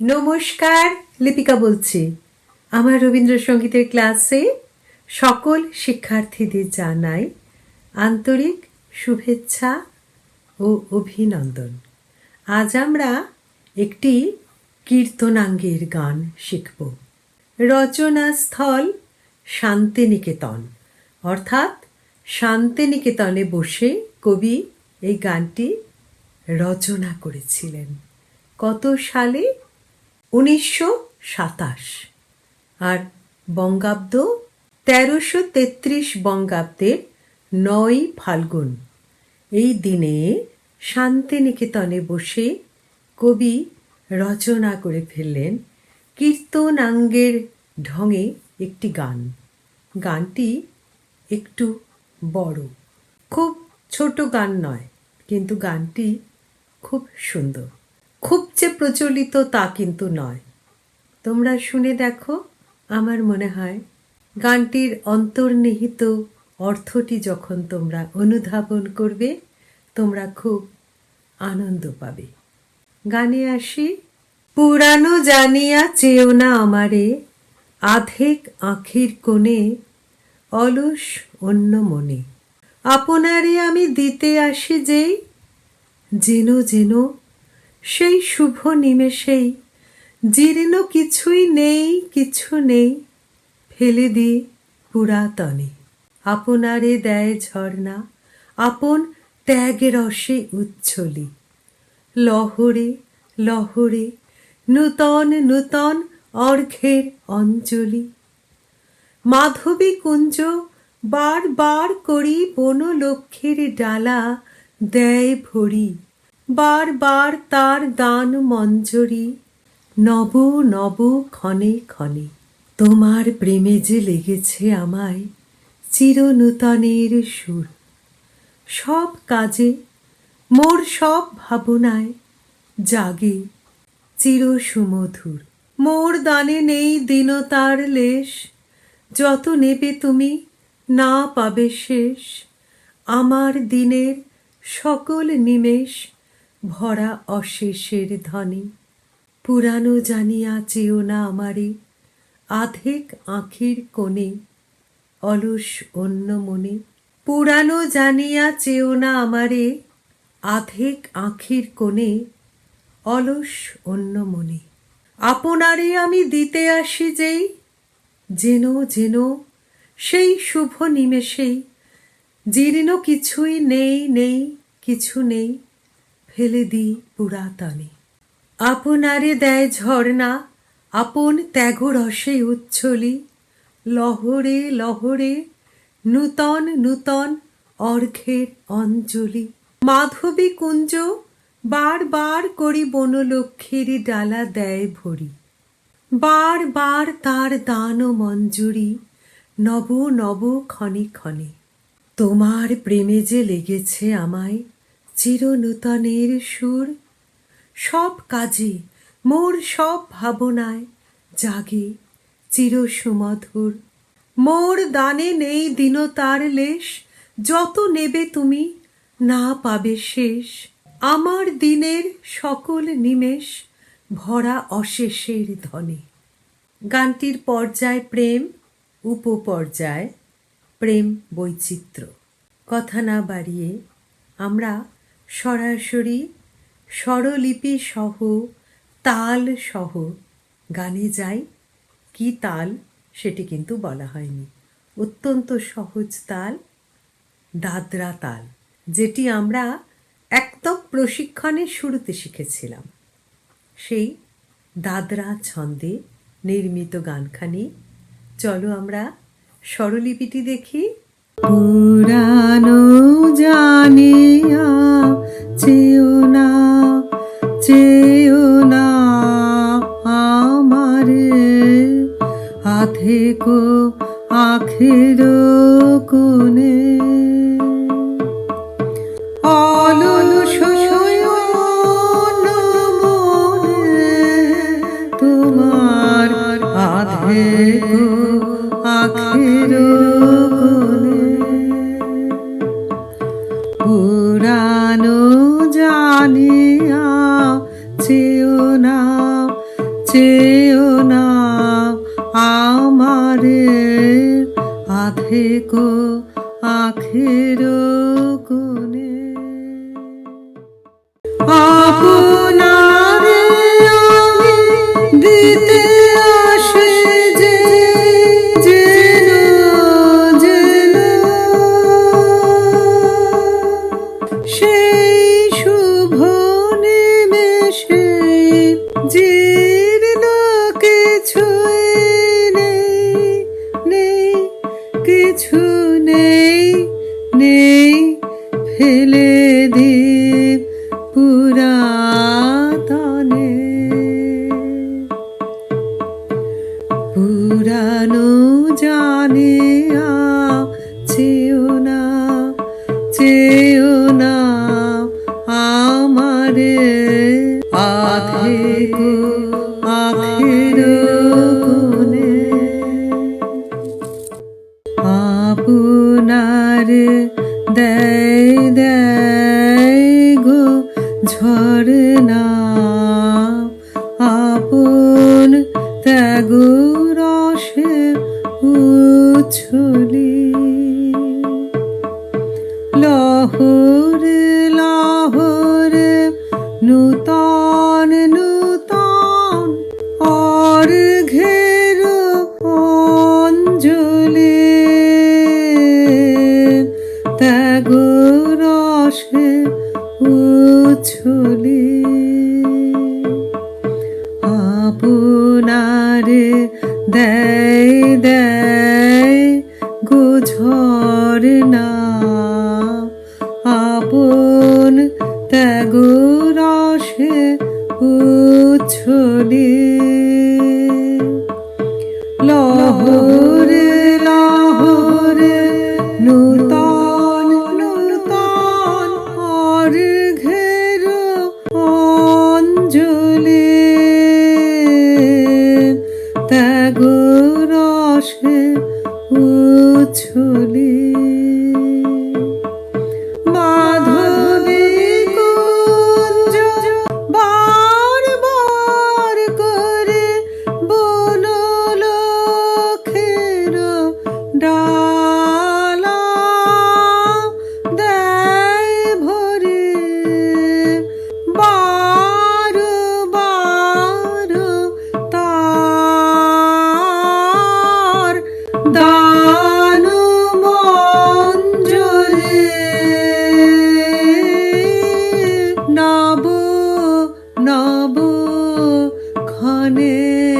নমস্কার, লিপিকা বলছি। আমার রবীন্দ্রসঙ্গীতের ক্লাসে সকল শিক্ষার্থীদের জানাই আন্তরিক শুভেচ্ছা ও অভিনন্দন। আজ আমরা একটি কীর্তনাঙ্গের গান শিখব। রচনাস্থল শান্তিনিকেতন। অর্থাৎ শান্তিনিকেতনে বসে কবি এই গানটি রচনা করেছিলেন। কত সালে উনিশশো সাতাশ। আর বঙ্গাব্দ তেরোশো তেত্রিশ বঙ্গাব্দের নয় ফাল্গুন। এই দিনে শান্তিনিকেতনে বসে কবি রচনা করে ফেললেন কীর্তনাঙ্গের ঢঙে একটি গান। গানটি একটু বড়, খুব ছোট গান নয়, কিন্তু গানটি খুব সুন্দর। খুব যে প্রচলিত তা কিন্তু নয়। তোমরা শুনে দেখো, আমার মনে হয় গানটির অন্তর্নিহিত অর্থটি যখন তোমরা অনুধাবন করবে, তোমরা খুব আনন্দ পাবে। গানে আসি, পুরানো জানিয়া চেয়েও না আমারে, আধেক আখির কোণে অলস অন্য মনে। আপনারে আমি দিতে আসি যেই, যেন যেন সেই শুভ নিমেষেই। জীর্ণ কিছুই নেই, কিছু নেই, ফেলে দি পুরাতনে। আপনারে দেয় ঝর্ণা, আপন ত্যাগ রসে উচ্ছলি। লহরে লহরে, নূতন নূতন অর্ঘের অঞ্জলি। মাধবী কুঞ্জ বার বার করি বনলক্ষ্মীর ডালা দেয় ভরি। বার বার তার দান মঞ্জরি, নব নব ক্ষণে ক্ষণে। তোমার প্রেমে যে লেগেছে আমায় চিরনূতনের সুর। সব কাজে, মোর সব ভাবনায় জাগে চির সুমধুর মোর দানে নেই দীনতার লেশ, যত নেবে তুমি না পাবে শেষ। আমার দিনের সকল নিমেষ ভরা অশেষের ধনে পুরানো জানিয়া চেয়েও না আমারে, আধেক আখির কোণে, অলস অন্য মনে। পুরানো জানিয়া চেয়েও না আমারে, আধেক আখির কোণে, অলস অন্য মনে। আপনারে আমি দিতে আসি যেই, যেন যেন, সেই শুভ নিমেষেই। জীর্ণ কিছুই নেই নেই, কিছু নেই। ফেলে দি পুরাতনে। আপনারে দেয় ঝর্ণা, আপন ত্যাগ রসে উচ্ছলি। লহরে লহরে নূতন নূতন অর্ঘের অঞ্জলি। মাধবী কুঞ্জ বার বার করি বনলক্ষ্মীর ডালা দেয় ভরি। বার বার তার দান ও মঞ্জুরি, নব নব ক্ষণে ক্ষণে। তোমার প্রেমে যে লেগেছে আমায় চিরনূতনের সুর। সব কাজে, মোর সব ভাবনায় জাগে চির সুমধুর মোর দানে নেই দীনতার লেশ, যত নেবে তুমি না পাবে শেষ। আমার দিনের সকল নিমেষ, ভরা অশেষের ধনে। গানটির পর্যায় প্রেম, উপপর্যায় প্রেম বৈচিত্র্য। কথা না বাড়িয়ে আমরা সরাসরি স্বরলিপি সহ তাল সহ। গানে যাই, কি তাল সেটি কিন্তু বলা হয়নি। অত্যন্ত সহজ তাল, দাদরা তাল, যেটি আমরা একদম প্রশিক্ষণের শুরুতে শিখেছিলাম। সেই দাদরা ছন্দে নির্মিত গানখানি। চলো আমরা স্বরলিপিটি দেখি। পুরানো জানিয়া চেও না চেও না আমারে আধেকো আখের কোণে। অলস শয়ন মনে তোমার আধেকো আখের কোণে আপনারে আমি দিতে যেন যেন সেই শুভ নিমেষে জীর্ণ কিছুই নেই নেই, কিছু নেই। নেই ফেলে দেব পুরাতনে। পুরানো জানে চেও না চেও না আমারে। আধে আখের কোনে আপনা ঝড় দেয় দেয় গো ঝড় না নব ক্ষণে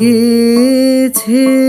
গেছে।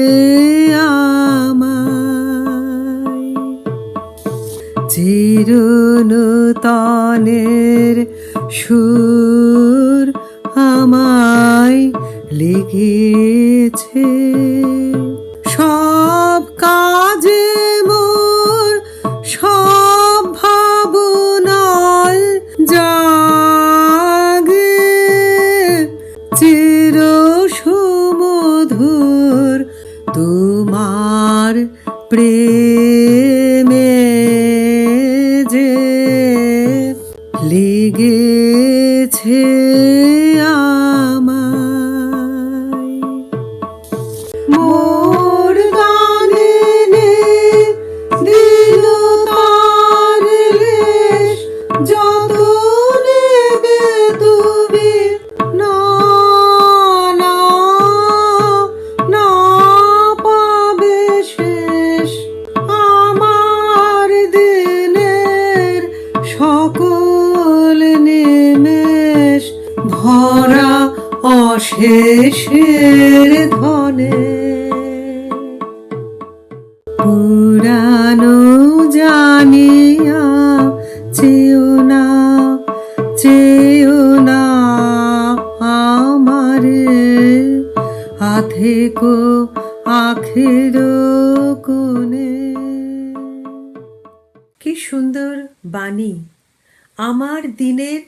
আমার দিনের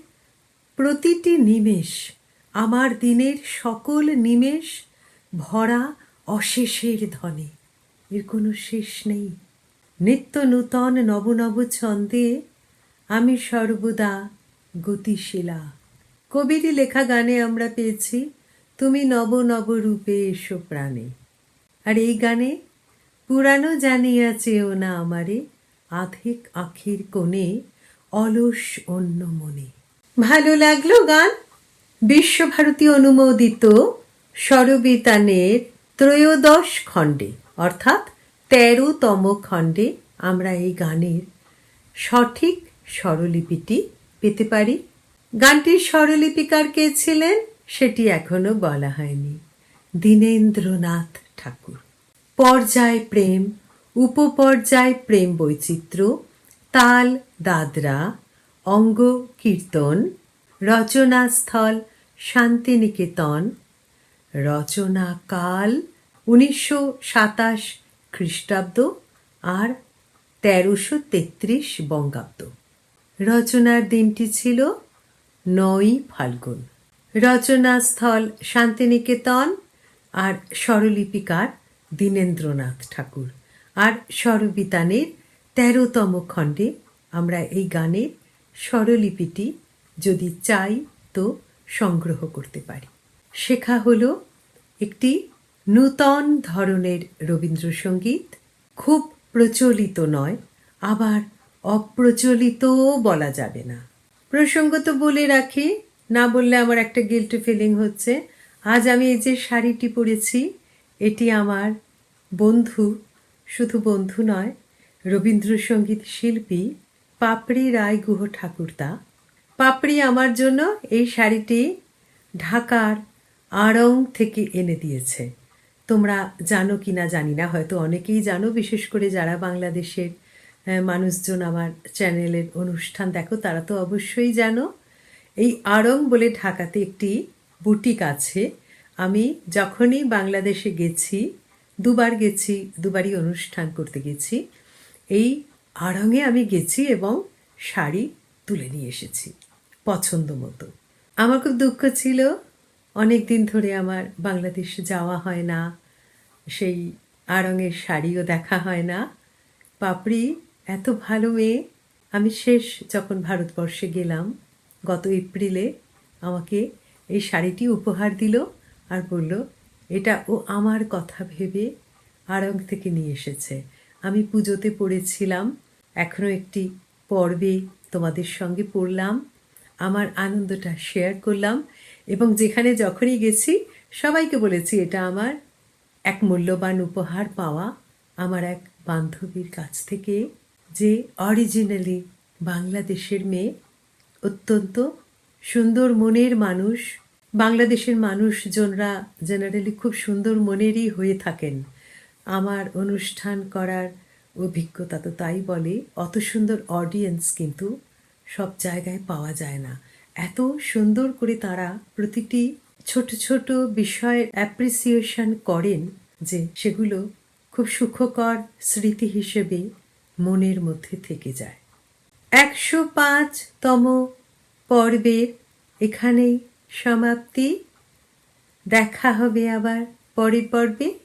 প্রতিটি নিমেষ, আমার দিনের সকল নিমেষ ভরা অশেষের ধনে। এর কোনো শেষ নেই। নিত্য নূতন নব নব ছন্দে আমি সর্বদা গতিশীলা। কবিরই লেখা গানে আমরা পেয়েছি, তুমি নব নব রূপে এসো প্রাণে। আর এই গানে, পুরানো জানিয়া চেয়েও না আমারে আধেক আখির কোণে অলস অন্য মনে ভালো লাগল গান? বিশ্বভারতী অনুমোদিত স্বরবিতানের ত্রয়োদশ খণ্ডে, অর্থাৎ তেরোতম খণ্ডে আমরা এই গানের সঠিক স্বরলিপিটি পেতে পারি। গানটির স্বরলিপিকার কে ছিলেন? সেটি এখনও বলা হয়নি। দীনেন্দ্রনাথ ঠাকুর। পর্যায় প্রেম, উপপর্যায় প্রেম বৈচিত্র্য তাল, দাদরা, অঙ্গ, কীর্তন, রচনাস্থল, শান্তিনিকেতন রচনা কাল উনিশশো সাতাশ খ্রিস্টাব্দ আর তেরোশো তেত্রিশ বঙ্গাব্দ। রচনার দিনটি ছিল নয়ই ফাল্গুন। রচনাস্থল শান্তিনিকেতন আর স্বরলিপিকার দীনেন্দ্রনাথ ঠাকুর আর স্বরবিতানের তেরোতম খণ্ডে আমরা এই গানের স্বরলিপিটি যদি চাই তো সংগ্রহ করতে পারি। শেখা হলো একটি নূতন ধরনের রবীন্দ্রসঙ্গীত, খুব প্রচলিত নয়, আবার অপ্রচলিতও বলা যাবে না। প্রসঙ্গত বলে রাখি, না বললে আমার একটা গিল্টি ফিলিং হচ্ছে, আজ আমি এই যে শাড়িটি পরেছি, এটি আমার বন্ধু শুধু বন্ধু নয় রবীন্দ্রসঙ্গীত শিল্পী পাপড়ি রায় গুহ ঠাকুরদা। পাপড়ি আমার জন্য এই শাড়িটি ঢাকার আড়ং থেকে এনে দিয়েছে। তোমরা জানো কি না জানি না, হয়তো অনেকেই জানো, বিশেষ করে যারা বাংলাদেশের মানুষজন আমার চ্যানেলের অনুষ্ঠান দেখো, তারা তো অবশ্যই জানো। এই আড়ং বলে ঢাকাতে একটি বুটিক আছে। আমি যখনই বাংলাদেশে গেছি, দুবার গেছি, দুবারই অনুষ্ঠান করতে গেছি এই আড়ঙে আমি গেছি এবং শাড়ি তুলে নিয়ে এসেছি, পছন্দ মতো। আমার খুব দুঃখ ছিল, অনেক দিন ধরে আমার বাংলাদেশে যাওয়া হয় না, সেই আড়ঙের শাড়িও দেখা হয় না। পাপড়ি এত ভালো মেয়ে। আমি শেষ যখন ভারতবর্ষে গেলাম, গত এপ্রিলে আমাকে এই শাড়িটি উপহার দিল আর বলল, এটা ও আমার কথা ভেবে আড়ং থেকে নিয়ে এসেছে। আমি পুজোতে পড়েছিলাম। এখনও একটি পর্বে তোমাদের সঙ্গে পড়লাম। আমার আনন্দটা শেয়ার করলাম এবং যেখানে যখনই গেছি, সবাইকে বলেছি, এটা আমার এক মূল্যবান উপহার পাওয়া আমার এক বান্ধবীর কাছ থেকে, যে অরিজিনালি বাংলাদেশের মেয়ে, অত্যন্ত সুন্দর মনের মানুষ। বাংলাদেশের মানুষজনরা জেনারেলি খুব সুন্দর মনেরই হয়ে থাকেন। আমার অনুষ্ঠান করার অভিজ্ঞতা তো তাই বলে, অত সুন্দর অডিয়েন্স কিন্তু সব জায়গায় পাওয়া যায় না। এত সুন্দর করে তারা প্রতিটি ছোট ছোট বিষয়ের অ্যাপ্রিসিয়েশন করেন যে সেগুলো খুব সুখকর স্মৃতি হিসেবে মনের মধ্যে থেকে যায়। একশো পাঁচতম পর্বের এখানেই সমাপ্তি। দেখা হবে আবার পরের পর্বে।